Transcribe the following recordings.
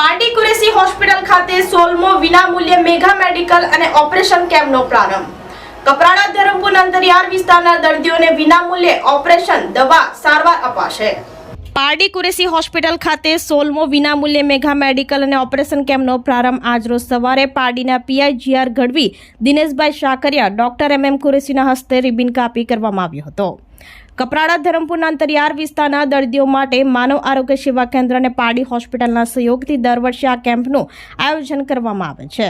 Party Qureshi hospital ખાતે સોલમો વિનામૂલ્યે મેગા મેડિકલ અને ઓપરેશન કેમ્પનો પ્રારંભ. કપરાડા ધરમપુર અંતરિયાળ વિસ્તારના દર્દીઓને વિનામૂલ્યે ઓપરેશન, દવા સારવાર અપાશે. પારડી કુરેશી હોસ્પિટલ ખાતે સોલમો વિનામૂલ્યે મેઘા મેડિકલ અને ઓપરેશન કેમ્પનો પ્રારંભ આજરોજ સવારે પારડીના PI GR Gadhvi, Dineshbhai Shakariya, doctor M M કુરેશીના હસ્તે રિબિન કાપી કરવામાં આવ્યો હતો. કપરાડા ધરમપુરના અંતરિયાળ વિસ્તારના દર્દીઓ માટે માનવ આરોગ્ય સેવા કેન્દ્ર અને પારડી હોસ્પિટલના સહયોગથી દર વર્ષે આ કેમ્પનું આયોજન કરવામાં આવે છે.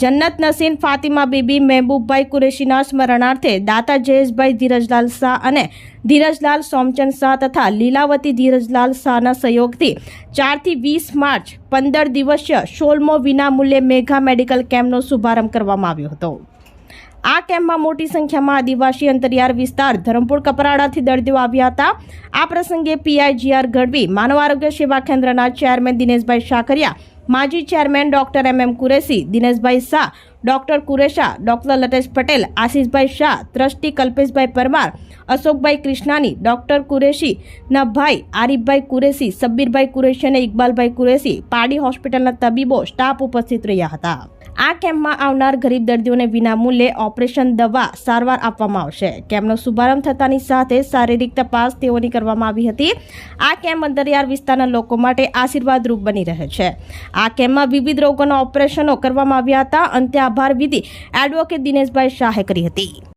જન્નત નસીન ફાતિમા બીબી મહેબૂબભાઈ કુરેશીના સ્મરણાર્થે દાતા જયેશભાઈ ધીરજલાલ શાહ અને ધીરજલાલ સોમચંદ શાહ તથા લીલાવતી ધીરજલાલ શાહના સહયોગથી ચારથી વીસ માર્ચ પંદર દિવસીય સોલમો વિનામૂલ્યે મેઘા મેડિકલ કેમ્પનો શુભારંભ કરવામાં આવ્યો હતો. આ કેમ્પમાં મોટી સંખ્યામાં આદિવાસી અંતરિયાળ વિસ્તાર ધરમપુર કપરાડાથી દર્દીઓ આવ્યા હતા. આ પ્રસંગે પીઆઈજીઆર ગઢવી, માનવ આરોગ્ય સેવા કેન્દ્રના ચેરમેન દિનેશભાઈ શાકરિયા માજી chairman doctor M M Qureshi, Dineshbhai Shah, doctor Quresha, doctor Latesh Patel, Ashishbhai Shah, trustee Kalpeshbhai Parmar, Ashokbhai Krishnani, doctor Qureshi ના ભાઈ આરીફભાઈ કુરેશી, સબ્બીરભાઈ કુરેશી અને ઇકબાલભાઈ કુરેશી પાડી હોસ્પિટલના તબીબો, સ્ટાફ ઉપસ્થિત રહ્યા હતા. આ કેમ્પમાં આવનાર ગરીબ દર્દીઓને વિનામૂલ્યે ઓપરેશન દવા સારવાર આપવામાં આવશે. કેમ્પનો શુભારંભ થતાની સાથે શારીરિક તપાસ તેઓની કરવામાં આવી હતી. આ કેમ્પ અંતરિયાળ વિસ્તારના લોકો માટે આશીર્વાદરૂપ બની રહે છે. આ કેમ્પમાં વિવિધ રોગોના ઓપરેશનો કરવામાં આવ્યા હતા. અંતે આભાર વિધિ એડવોકેટ દિનેશભાઈ શાહે કરી હતી.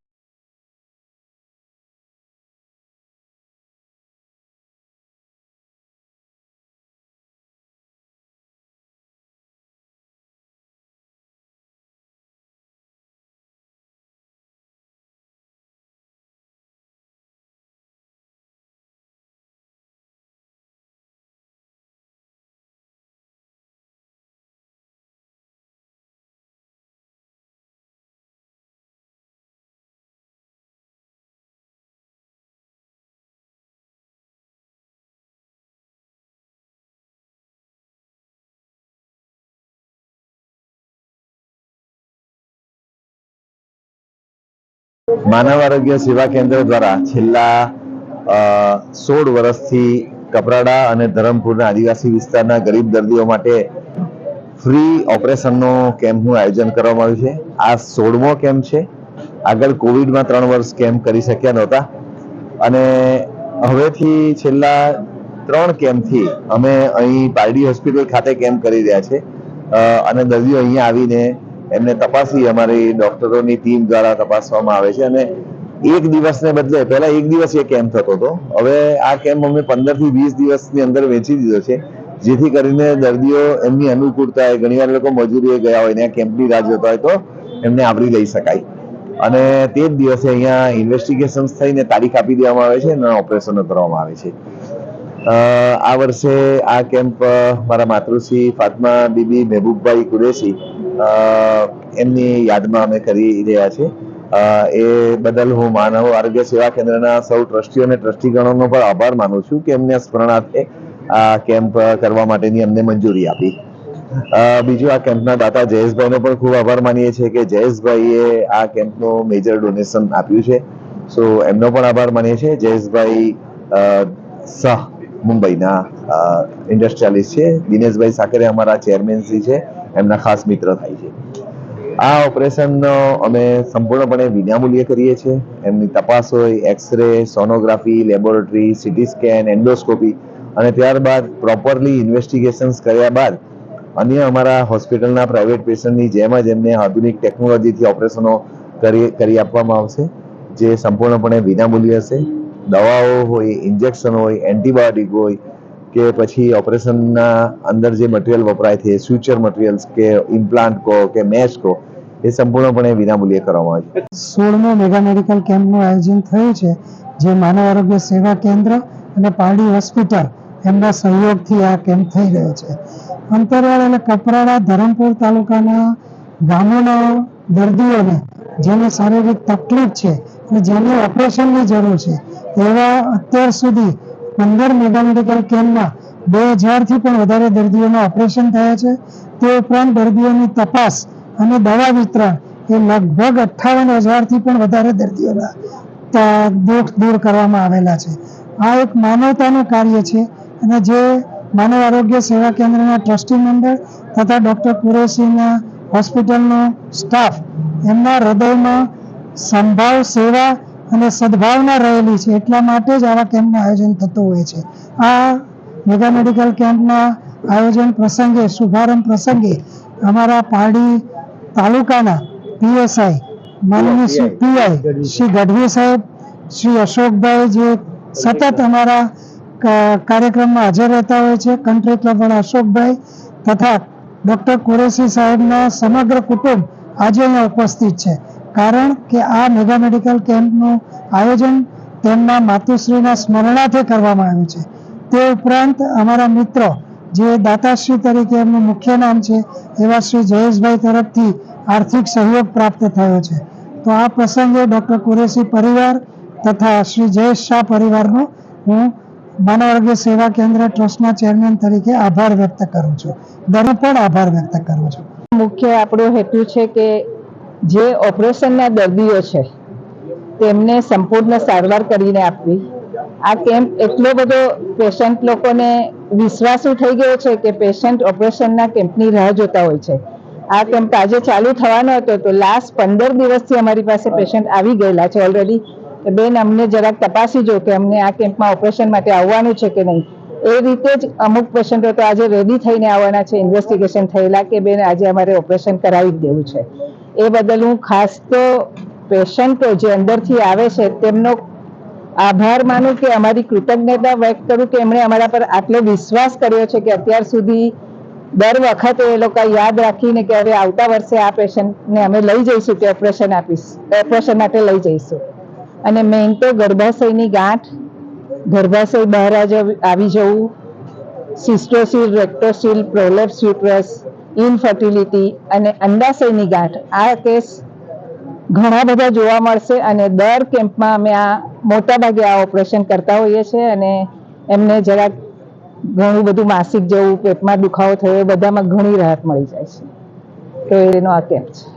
માનવ આરોગ્ય સેવા કેન્દ્ર દ્વારા છેલ્લા સોળ વર્ષથી કપરાડા અને ધરમપુરના આદિવાસી વિસ્તારના ગરીબ દર્દીઓ માટે ફ્રી ઓપરેશનનો કેમ્પનું આયોજન કરવામાં આવ્યું છે. આ સોળમો કેમ્પ છે. આગળ કોવિડમાં ત્રણ વર્ષ કેમ્પ કરી શક્યા નહોતા. અને હવેથી છેલ્લા ત્રણ કેમ્પથી અમે અહીં પારડી હોસ્પિટલ ખાતે કેમ્પ કરી રહ્યા છે. અને દર્દીઓ અહીંયા આવીને એમને તપાસી, અમારી ડોક્ટરોની ટીમ દ્વારા તપાસવામાં આવે છે અને એક દિવસને બદલે, પહેલા એક દિવસ એ કેમ્પ થતો હતો. હવે આ કેમ્પ અમે પંદરથી વીસ દિવસની અંદર વેચી દીધો છે, જેથી કરીને દર્દીઓ એમની અનુકૂળતા ઘણીવાર લોકો મજૂરીએ ગયા હોય ને કેમ્પની રાહ જોતા હોય તો એમને આવરી લઈ શકાય. અને તે જ દિવસે અહીંયા ઇન્વેસ્ટિગેશન થઈને તારીખ આપી દેવામાં આવે છે અને ઓપરેશનો કરવામાં આવે છે. આ વર્ષે આ કેમ્પ મારા માતૃશ્રી ફાતમા બીબી મહેબૂબભાઈ કુરેશી એમની યાદમાં અમે કરી રહ્યા છે એ બદલ હું માનવ આરોગ્ય સેવા કેન્દ્રના સૌ ટ્રસ્ટીઓ અને ટ્રસ્ટીગણોનો પણ આભાર માનું છું કે એમને સ્મરણાર્થે આ કેમ્પ કરવા માટેની અમને મંજૂરી આપી. બીજું આ કેમ્પના દાતા જયેશભાઈનો પણ ખૂબ આભાર માનીએ છીએ કે જયેશભાઈએ આ કેમ્પનું મેજર ડોનેશન આપ્યું છે. સો એમનો પણ આભાર માનીએ છીએ. જયેશભાઈ સહ મુંબઈના ઇન્ડસ્ટ્રીયાલિસ્ટ છે. દિનેશભાઈ સાકરે અમારા ચેરમેન શ્રી છે. એમના ખાસ મિત્ર થાય છે. આ ઓપરેશનનો અમે સંપૂર્ણપણે વિનામૂલ્યે કરીએ છીએ. એમની તપાસ હોય, x-ray, sonography, laboratory, CT scan, endoscopy અને ત્યારબાદ પ્રોપરલી ઇન્વેસ્ટિગેશન્સ કર્યા બાદ અન્ય અમારા હોસ્પિટલના પ્રાઇવેટ પેશન્ટની જેમ જ એમને આધુનિક ટેકનોલોજીથી ઓપરેશનો કરી કરી આપવામાં આવશે, જે સંપૂર્ણપણે વિનામૂલ્ય હશે. દવાઓ હોય, ઇન્જેક્શન હોય, એન્ટીબાયોટિક હોય કે પછી ઓપરેશનના અંદર જે મટીરિયલ વપરાય છે ફ્યુચર મટીરિયલ્સ કે ઇમ્પ્લાન્ટ કહો કે મેશ કહો એ સંપૂર્ણપણે વિનામૂલ્યે કરવામાં આવે છે. સોળમો મેગા મેડિકલ કેમ્પનું આયોજન થયું છે, જે માનવ આરોગ્ય સેવા કેન્દ્ર અને પારડી હોસ્પિટલ એમના સહયોગથી આ કેમ્પ થઈ રહ્યો છે. અંતરિયાળ અને કપરાડા ધરમપુર તાલુકાના ગામોના દર્દીઓને જેને શારીરિક તકલીફ છે અને જેને ઓપરેશનની જરૂર છે, એવા અત્યાર સુધી પંદર મેગા મેડિકલ કેમ્પમાં બે હજારથી પણ વધારે દર્દીઓના ઓપરેશન થયા છે. તે ઉપરાંત દર્દીઓની તપાસ અને દવા વિતરણ એ લગભગ અઠ્ઠાવન હજારથી પણ વધારે દર્દીઓના દુઃખ દૂર કરવામાં આવેલા છે. આ એક માનવતાનું કાર્ય છે અને જે માનવ આરોગ્ય સેવા કેન્દ્રના ટ્રસ્ટી મેમ્બર તથા ડૉક્ટર કુરેશીના હોસ્પિટલનો સ્ટાફ એમના હૃદયમાં સંભાવ સેવા અને સદભાવના રહેલી છે. એટલા માટે જ આવા કેમ્પનું આયોજન થતું હોય છે. આ મેગા મેડિકલ કેમ્પના આયોજન પ્રસંગે શુભારંભ પ્રસંગે અમારા પારડી તાલુકાના પીએસઆઈ માનનીય શ્રી પીઆઈ શ્રી ગઢવી સાહેબ શ્રી અશોકભાઈ જે સતત અમારા કાર્યક્રમમાં હાજર રહેતા હોય છે. કન્ટ્રી ક્લબ અશોકભાઈ તથા ડૉક્ટર કુરેશી સાહેબના સમગ્ર કુટુંબ આજે અહીંયા ઉપસ્થિત છે. કારણ કે આ મેગા મેડિકલ કેમ્પનું આયોજન તેમના માતુશ્રીના સ્મરણાર્થે કરવામાં આવ્યું છે. તે ઉપરાંત અમારા મિત્રો જે દાતાશ્રી તરીકે એમનું મુખ્ય નામ છે, એવા શ્રી જયેશભાઈ તરફથી આર્થિક સહયોગ પ્રાપ્ત થયો છે. તો આ પ્રસંગે ડૉક્ટર કુરેશી પરિવાર તથા શ્રી જયેશ શાહ પરિવારનો હું માનવ આરોગ્ય સેવા કેન્દ્ર ટ્રસ્ટના ચેરમેન તરીકે આભાર વ્યક્ત કરું છું. દરનો પણ આભાર વ્યક્ત કરું છું. મુખ્ય આપણો હેતુ છે કે જે ઓપરેશનના દર્દીઓ છે, તેમને સંપૂર્ણ સારવાર કરીને આપવી. આ કેમ્પ એટલો બધો પેશન્ટ લોકોને વિશ્વાસુ થઈ ગયો છે કે પેશન્ટ ઓપરેશનના કેમ્પની રાહ જોતા હોય છે. આ કેમ્પ આજે ચાલુ થવાનો હતો તો લાસ્ટ પંદર દિવસથી અમારી પાસે પેશન્ટ આવી ગયેલા છે ઓલરેડી બેન, અમને જરાક તપાસી જો કે અમને આ કેમ્પમાં ઓપરેશન માટે આવવાનું છે કે નહીં. એ રીતે જ અમુક પેશન્ટો તો આજે રેડી થઈને આવવાના છે ઇન્વેસ્ટિગેશન થયેલા કે બેન, આજે અમારે ઓપરેશન કરાવી જ દેવું છે. એ બદલ હું ખાસ તો પેશન્ટો જે અંદરથી આવે છે, તેમનો આભાર માનું કે અમારી કૃતજ્ઞતા વ્યક્ત કરું કે એમણે અમારા પર આટલો વિશ્વાસ કર્યો છે કે અત્યાર સુધી દર વખતે એ લોકો યાદ રાખીને કે હવે આવતા વર્ષે આ પેશન્ટને અમે લઈ જઈશું કે ઓપરેશન આપીશ ઓપરેશન માટે લઈ જઈશું. અને મેઇન તો ગર્ભાશયની ગાંઠ, ગર્ભાશય બહાર આવી જવું, cystocele, rectocele, prolapse, uterus infertility અને અંડાશયની ગાંઠ. આ કેસ ઘણા બધા જોવા મળશે અને દર કેમ્પમાં અમે આ મોટાભાગે આ ઓપરેશન કરતા હોઈએ છીએ અને એમને જરાક ઘણું બધું માસિક જેવું પેટમાં દુખાવો થયો બધામાં ઘણી રાહત મળી જાય છે. તો એનો આ કેમ્પ છે.